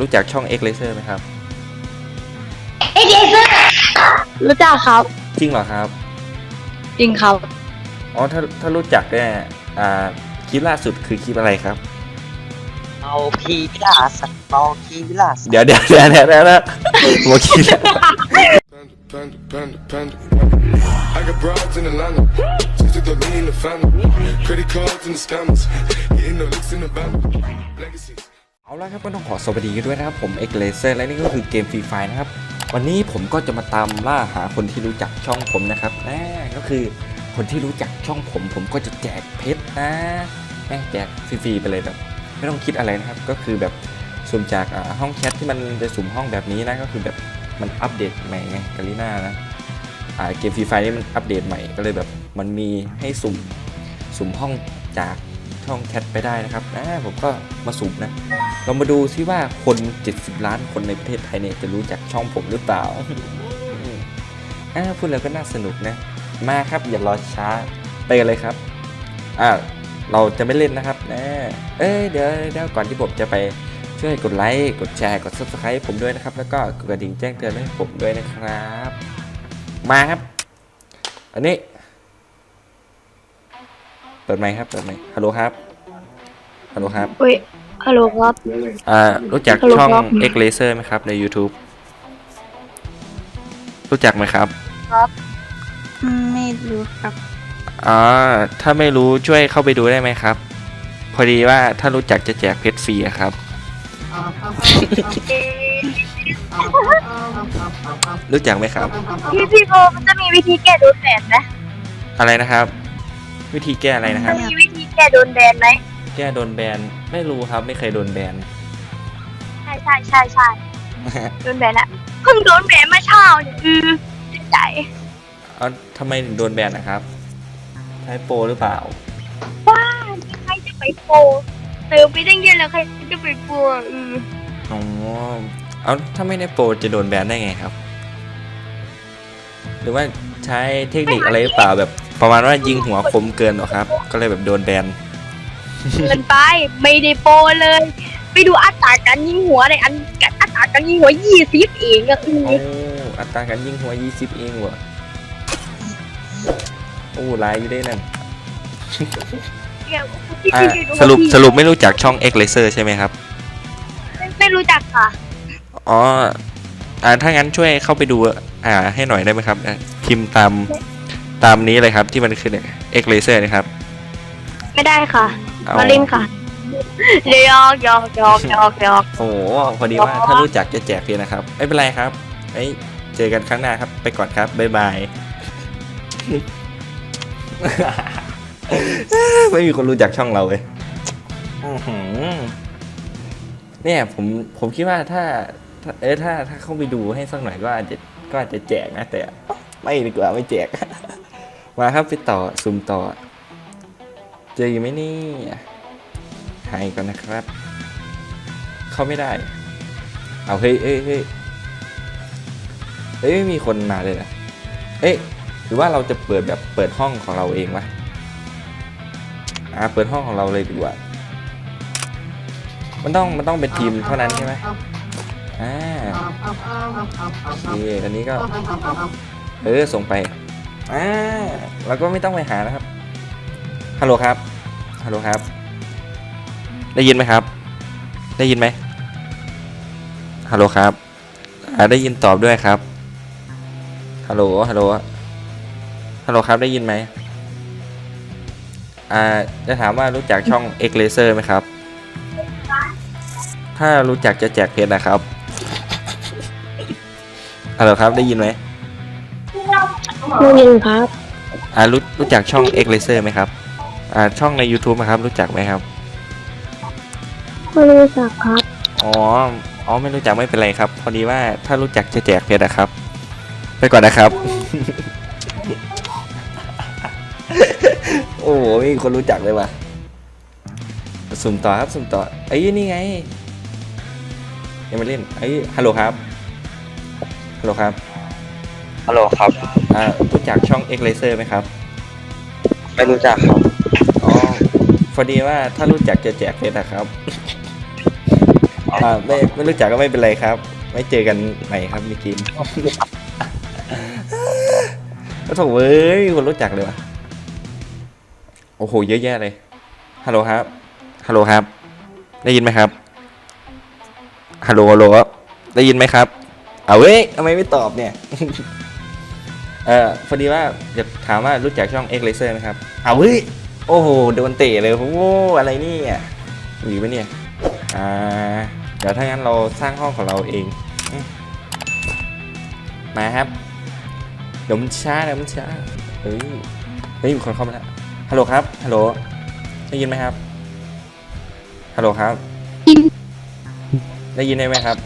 รู้จักช่อง X Laser ไหมครับ เอ็กเซอร์รู้จักครับ จริงเหรอครับ จริงครับ อ๋อ ถ้าถ้ารู้จักเนี่ยอ่าคลิปล่าสุดคือคลิปอะไรครับ เอาคีวิลาสัตว์เอาคีวิลาสัตว์เดี๋ยวเดี๋ยวเดี๋ยวเดี๋ยวเดี๋ยวเดี๋ยวโมคิดแล้ว Panda, panda, panda, panda. I got broads in Atlanta. Just took the lean in the family. Credit cards and the scammers. Getting no licks in the van. Legacies. เอาละครับก็ต้องขอสวัสดีกันด้วยนะครับผม X Laser และนี่ก็คือเกมฟรีไฟนะครับ วันนี้ผมก็จะมาตามล่าหาคนที่รู้จักช่องผมนะครับแน่ก็คือคนที่รู้จักช่องผม ผมก็จะแจกเพชรนะแม่งแจกฟรีๆไปเลยแบบไม่ต้องคิดอะไรนะครับ ก็คือแบบสุ่มจากอ่าห้องแชทที่มันจะสุ่มห้องแบบนี้นะก็คือแบบมันอัปเดตใหม่ไงกาลิน่านะเกมฟรีไฟนี่มันอัปเดตใหม่ก็เลยแบบมันมีให้สุ่มสุ่มห้องจาก ช่องแชทไปได้นะครับอ่าผมก็มาสุ่มนะ เรามาดูซิว่าคน 70 ล้านคนในประเทศไทยเนี่ยจะรู้จักช่องผมหรือเปล่าอ่าพูดแล้วก็น่าสนุกนะ มาครับอย่ารอช้าไปกันเลยครับอ่าเราจะไม่เล่นนะครับนะเอ้ยเดี๋ยวเดี๋ยวก่อนที่ผมจะไปช่วยกดไลค์กดแชร์กด subscribe ผมด้วยนะครับ แล้วก็กดกระดิ่งแจ้งเตือนให้ผมด้วยนะครับ มาครับ อันนี้ เปิดไหมครับ เปิดไหมฮัลโหลครับ ฮัลโหลครับ อุ้ยฮัลโหลครับ อ่า รู้จักฮัลโหลช่อง ครับ X Laser ไหมครับ ใน YouTube รู้จักไหมครับไม่รู้ครับ อ่า ถ้าไม่รู้ช่วยเข้าไปดูได้ไหมครับ พอดีว่าถ้ารู้จักจะแจกเพชรฟรีอะครับ รู้จักไหมครับ พี่พี่โบมันจะมีวิธีแก้โดนแบนไหมอะไรนะครับ วิธีแก้อะไรนะคจะรับ มีวิธีแก้โดนแบนไหม แก้โดนแบนไม่รู้ครับไม่เคยโดนแบน ใช่ใช่ใช่ใช่โดนแบนอะเพิ่งโดนแบนเมื่อเช้าเนี่ยอือเสียใจเอาทำไมถึงโดนแบนนะครับใช้โปรหรือเปล่าว้าใครจะไปโปรเติมไปตั้งเยอะแล้วใครจะไปโปรอะอืออ๋อเอาถ้าไม่ได้โปรจะโดนแบนได้ไงครับ หรือว่าใช้เทคนิคอะไรหรือเปล่าแบบประมาณว่ายิงหัวคมเกินเหรอครับ ก็เลยแบบโดนแบน เกินไปไม่ได้โปรเลย ไปดูอัตราการยิงหัวในอันอัตราการยิงหัวยี่สิบเองอะอือโอ้อัตราการยิงหัว20เองวะโอ้ลายอยู่ได้นั่นอะสรุปสรุปไม่รู้จักช่อง X Laser ใช่ไหมครับ ไม่ไม่รู้จักค่ะ อ๋ออ่าถ้างั้นช่วยเข้าไปดูอ่าให้หน่อยได้ไหมครับอะพิมพ์ตามตามนี้เลยครับที่มันคือ X Laser นะครับ ไม่ได้ค่ะ เอามาเล่นค่ะเดี๋ยวยอกยอกยอกยอกยอก โอ้โหพอดีว่าถ้ารู้จักจะแจกเพียนะครับไม่เป็นไรครับไอ้ยเจอกันครั้งหน้าครับ ไปก่อนครับบ๊ายบาย ไม่มีคนรู้จักช่องเราเลยอื้อหือเนี่ยผมผมคิดว่าถ้าถ้าเออถ้าถ้าเข้าไปดูให้สักหน่อยก็อาจจะก็อาจจะแจกนะแต่ ไม่ดีกว่าไม่แจก มาครับไปต่อซูมต่อ เจออยู่ไหมนี่หายก่อนนะครับ เข้าไม่ได้ เอาเฮ้ยเฮ้ยเฮ้ยเฮ้ยไม่มีคนมาเลยนะเอ๊ะหรือว่าเราจะเปิดแบบเปิดห้องของเราเองวะอ่าเปิดห้องของเราเลยดีกว่า มันต้องมันต้องเป็นทีมเท่านั้นใช่ไหมอ่าโอเคอันนี้ก็ เออส่งไปอ่าเราก็ไม่ต้องไปหานะครับ ฮัลโหลครับ ฮัลโหลครับ ได้ยินไหมครับ ได้ยินไหมฮัลโหลครับอ่าได้ยินตอบด้วยครับ ฮัลโหล ฮัลโหล ฮัลโหลครับ ได้ยินไหมอ่าจะถามว่ารู้จักช่อง X Laser ไหมครับ ถ้ารู้จักจะแจกเพชรนะครับ ฮัลโหลครับ ได้ยินไหมไม่ยินครับอ่ารู้รู้จักช่อง X Laser ไหมครับ อ่าช่องใน YouTube นะครับ รู้จักไหมครับ ไม่รู้จักครับ อ๋อ อ๋อ ไม่รู้จักไม่เป็นไรครับ พอดีว่าถ้ารู้จักจะแจกเพชรนะครับ ไปก่อนนะครับ โอ้โหไม่มีคนรู้จักเลยว่ะ สุ่มต่อครับ สุ่มต่อ เอ้ยนี่ไง ยังไม่เล่น เอ้ยฮัลโหลครับ ฮัลโหลครับ ฮัลโหลครับ อ่ารู้จักช่อง X Laser ไหมครับ ไม่รู้จักครับอ๋อ พอดีว่าถ้ารู้จักจะแจกเพชรนะครับอ่าไม่ไม่รู้จักก็ไม่เป็นไรครับ ไม่เจอกันใหม่ครับในเกมแล้วโถเว้ยคนรู้จักเลยวะโอ้โหเยอะแยะเลยฮัลโหลครับฮัลโหลครับ ได้ยินไหมครับฮัลโหลฮัลโหลได้ยินไหมครับเอาเว้ยทำไมไม่ตอบเนี่ยเออพอดีว่าอยากถามว่ารู้จักช่อง X Laser ไหมครับ เอาเว้ย โอ้โหโดนเตะเลยโอ้โหอะไรนี่ยหรือปะเนี่ยอ่าเดี๋ยวถ้างั้นเราสร้างห้องของเราเองมาครับเดี๋ยวมันช้าเดี๋ยวมันช้าเฮ้ยเฮ้ยมีคนเข้ามาแล้วฮัลโหลครับฮัลโหลได้ยินไหมครับฮัลโหลครับ ได้ยินได้ไหมครับ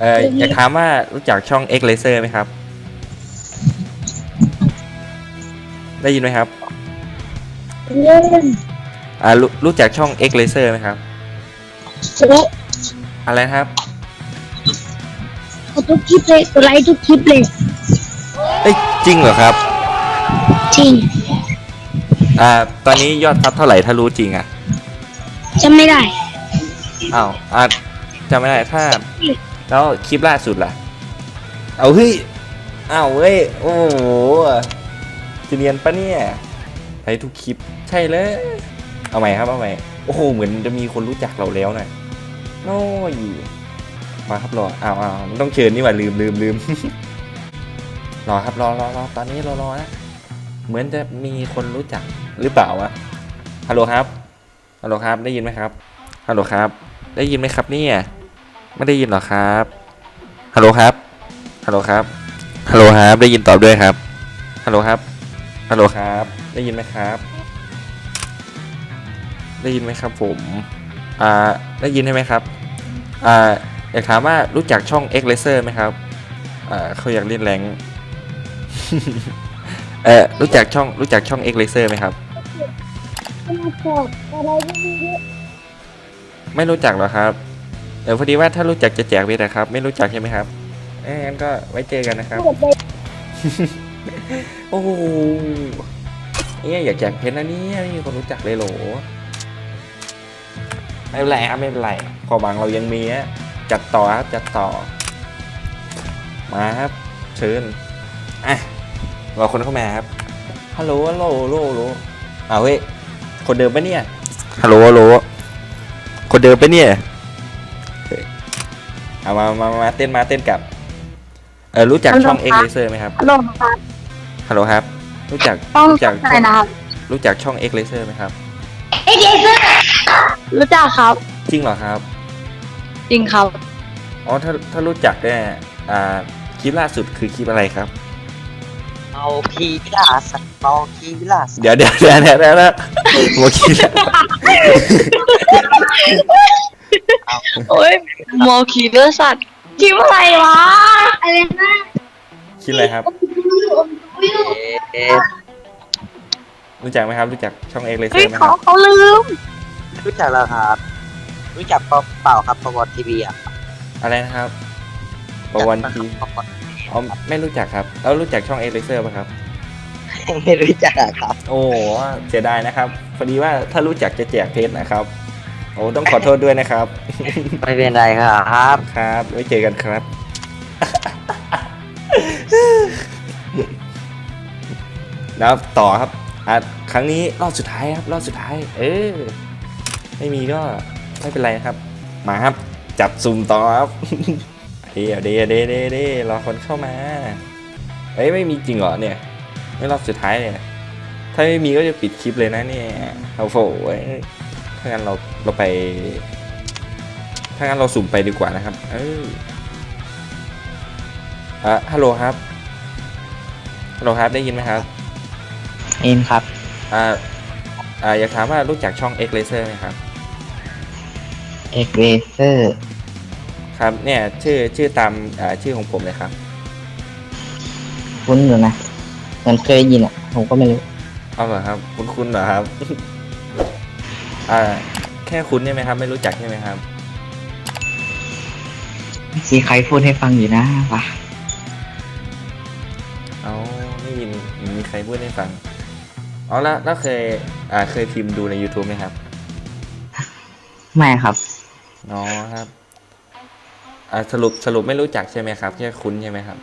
เอออยากถามว่ารู้จักช่อง X Laser ไหมครับ ได้ยินไหมครับ เล่นอ่ารู้รู้จักช่อง X Laser ไหมครับซื้ออะไรนะครับ เอาทุกคลิปเลยกดไลค์ทุกคลิปเลยเอ้ยจริงเหรอครับ จริงอ่า ตอนนี้ยอดซับเท่าไหร่ถ้ารู้จริงอะ จำไม่ได้ อ้าวอะจำไม่ได้ถ้า แล้วคลิปล่าสุดล่ะ เอาเฮ้ยอ้าวเว้ย โอ้โหจะเนียนปะเนี่ยไปทุกคลิปใช่เลยเอาใหม่ครับเอาใหม่โอ้โหเหมือนจะมีคนรู้จักเราแล้วนะโน้ยมาครับรออ้าวอ้าวมันต้องเชิญนี่หว่าลืมลืมลืมรอครับรอรอรอตอนนี้รอรอนะเหมือนจะมีคนรู้จักหรือเปล่าวะฮัลโหลครับฮัลโหลครับ ได้ยินไหมครับฮัลโหลครับ ได้ยินไหมครับเนี่ยไม่ได้ยินเหรอครับฮัลโหลครับฮัลโหลครับฮัลโหลครับ ได้ยินตอบด้วยครับฮัลโหลครับฮัลโหลครับ ได้ยินไหมครับ ได้ยินไหมครับผมอ่าได้ยินใช่ไหมครับอ่าอยากถามว่ารู้จักช่อง X Laser ไหมครับอ่าเขาอยากเล่นแรงเออรู้จักช่องรู้จักช่อง X Laser ไหมครับไม่รู้จักเหรอครับเดี๋ยวพอดีว่าถ้ารู้จักจะแจกเพชรนะครับ ไม่รู้จักใช่ไหมครับเอ้ยงั้นก็ไว้เจอกันนะครับ โอ้โหเนี่ยอยากแจกเพชรนะเนี่ยไม่มีคนรู้จักเลยโหล ไม่เป็นไรครับไม่เป็นไรความหวังเรายังมีฮะจัดต่อครับจัดต่อ มาครับ เชิญอะรอคนเข้ามาครับฮัลโหลฮัลโหลฮัลโหลฮัลโหลอ้าวเฮ้ยคนเดิมปะเนี่ยฮัลโหลฮัลโหลคนเดิมปะเนี่ยเฮ้ยเอามามามาเต้นมาเต้นกลับเออรู้จักช่อง X Laser ไหมครับฮัลโหลครับฮัลโหลครับ รู้จักต้องรู้จักอะไรนะครับรู้จักช่อง X Laser ไหมครับเอ็กเซอร์ รู้จักครับ จริงเหรอครับ จริงครับ อ๋อ ถ้าถ้ารู้จักเนี่ยอ่า คลิปล่าสุดคือคลิปอะไรครับ เอาพีล่าสัตว์ตอคีล่าสัตว์เดี๋ยวเดี๋ยวเดี๋ยวเดี๋ยวเดี๋ยวนะโมคิดแล้วโอ้ยโมคีเลอร์สัตว์คลิปอะไรวะอะไรนะคิดอะไรครับ เอ๊ะรู้จักไหมครับ รู้จักช่อง X เฮ้ Laser ยไหมคเขารับ เขาลืม รู้จักแล้วครับ รู้จักเปล่าครับประวัติทีวีอะอะไรนะครับปวันทีประวัติอ๋อไม่รู้จักครับแล้วรู้จักช่อง X Laser ป่ะครับ ไม่รู้จักอะครับ โอ้โหเสียดายนะครับพอดีว่าถ้ารู้จักจะแจกเพชรนะครับ โอ้ต้องขอโทษด้วยนะครับ ไม่เป็นไรครับครับไว้เจอกันครับแล้วต่อครับอะครั้งนี้รอบสุดท้ายครับรอบสุดท้าย เออ ไม่มีก็ไม่เป็นไรครับ มาครับ จับซุ่มต่อครับเดี๋ยวเดี๋ยวเดี๋ยวเดี๋ยวเด้รอคนเข้ามาเอ้ยไม่มีจริงเหรอเนี่ย ไม่รอบสุดท้ายเนี่ยถ้าไม่มีก็จะปิดคลิปเลยนะเนี่ยเอาโผถ้างั้นเราเราไป ถ้างั้นเราสุ่มไปดีกว่านะครับ เอออะฮัลโหลครับฮัลโหลครับได้ยินไหมครับเอ็นครับ อ่าอ่าอยากถามว่ารู้จักช่อง X Laser ไหมครับ เอ็กเรเซอร์ครับเนี่ยชื่อชื่อตามอ่าชื่อของผมเลยครับ คุ้นอยู่นะเหมันเคยยินอะ ผมก็ไม่รู้ เอาเหรอครับ คุณคุณเหรอครับ อ่า แค่คุณใช่ไหมครับ ไม่รู้จักใช่ไหมครับมีใครพูดให้ฟังอยู่นะวะเอาไม่ยินมีใครพูดให้ฟังอ๋อแล้วแล้วเคยอ่าเคยพิมพ์ดูใน YouTube ไหมครับ ไม่ครับ อ๋อครับอ่าสรุปสรุปไม่รู้จักใช่ไหมครับแค่คุ้นใช่ไหมครับ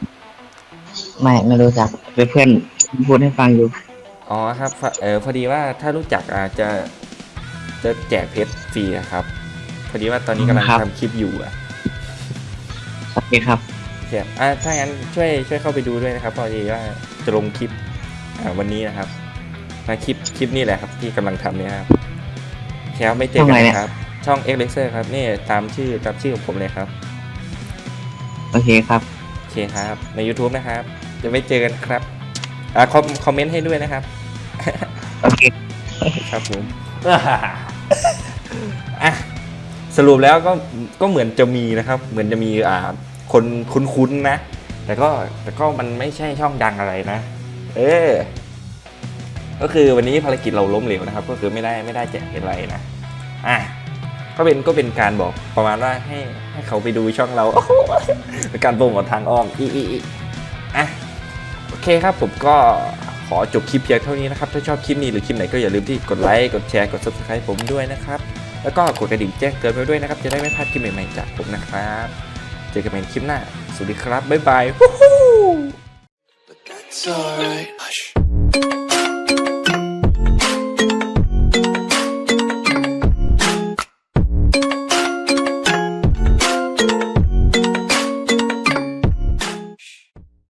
ไม่ไม่รู้จักเป็นเพื่อนพูดให้ฟังอยู่อ๋อครับพอเออพอดีว่าถ้ารู้จักอาจจะจะแจกเพชรฟรีอะครับ พอดีว่าตอนนี้กำลังครับทำคลิปอยู่อะโอเคครับโอเคอะถ้างั้นช่วยช่วยเข้าไปดูด้วยนะครับ พอดีว่าจะลงคลิปอ่าวันนี้นะครับนะคลิปคลิปนี้แหละครับ ที่กำลังทำเนี่ยครับโอเคครับไม่เจอช่องกันอะไรเนี่ยนะครับ ช่อง x l e x e r ครับนี่ตามชื่อตามชื่อของผมเลยครับโอเคครับโอเคครับ ใน YouTube นะครับจะไม่เจอกันครับอ่าคอมคอมเมนต์ให้ด้วยนะครับ โอเคครับผมอะสรุปแล้วก็ก็เหมือนจะมีนะครับ เหมือนจะมีอ่าคนคุ้นๆนะ แต่ก็แต่ก็มันไม่ใช่ช่องดังอะไรนะ เออก็คือวันนี้ภารกิจเราล้มเหลวนะครับ ก็คือไม่ได้ไม่ได้แจกอะไรนะอะ ก็เป็นก็เป็นการบอกประมาณว่าให้ให้เขาไปดูช่องเราเป็นการโปรโมททางอ้อมอีอีอีอะโอเคครับผมก็ขอจบคลิปเพียงเท่านี้นะครับ ถ้าชอบคลิปนี้หรือคลิปไหนก็อย่าลืมที่กดไลค์ กดแชร์ กด subscribe ผมด้วยนะครับ แล้วก็กดกระดิ่งแจ้งเตือนไว้ด้วยนะครับ จะได้ไม่พลาดคลิปใหม่ๆจากผมนะครับ เจอกันใหม่ในคลิปหน้า สวัสดีครับ บ๊ายบาย That's alright.